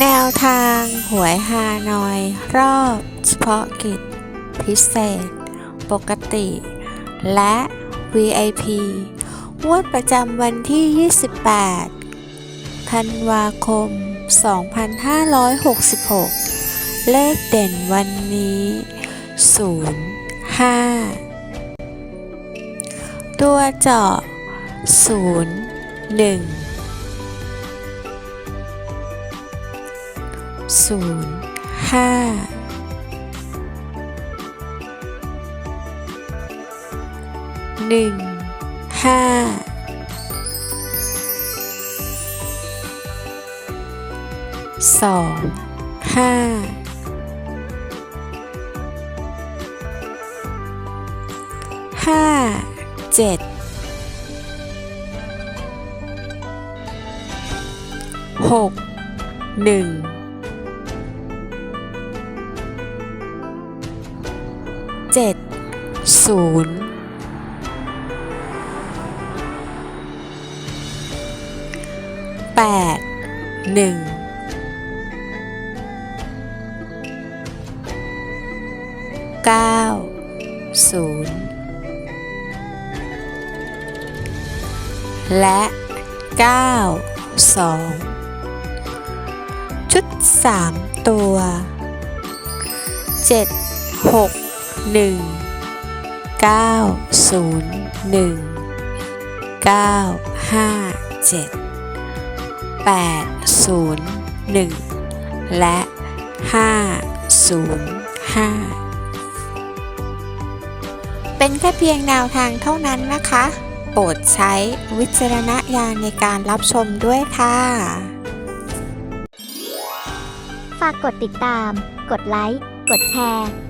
แนวทางหวยฮานอย รอบเฉพาะกิจ พิเศษ ปกติ และ VIP งวดประจำวันที่ 28 ธันวาคม 2566 เลขเด่นวันนี้ 0 5 ตัวเจาะ0 1 ศูนย์ห้าหนึ่งห้าสองห้าห้าเจ็ดหกหนึ่ง เจ็ดศูนย์แปดหนึ่งเก้าศูนย์และเก้าสองชุดสามตัวเจ็ดหก หนึ่งเก้าศูนย์หนึ่งเก้าห้าเจ็ดแปดศูนย์หนึ่งและห้าศูนย์ห้าเป็นแค่เพียงแนวทางเท่านั้นนะคะ โปรดใช้วิจารณญาณในการรับชมด้วยค่ะ ฝากกดติดตาม กดไลค์ กดแชร์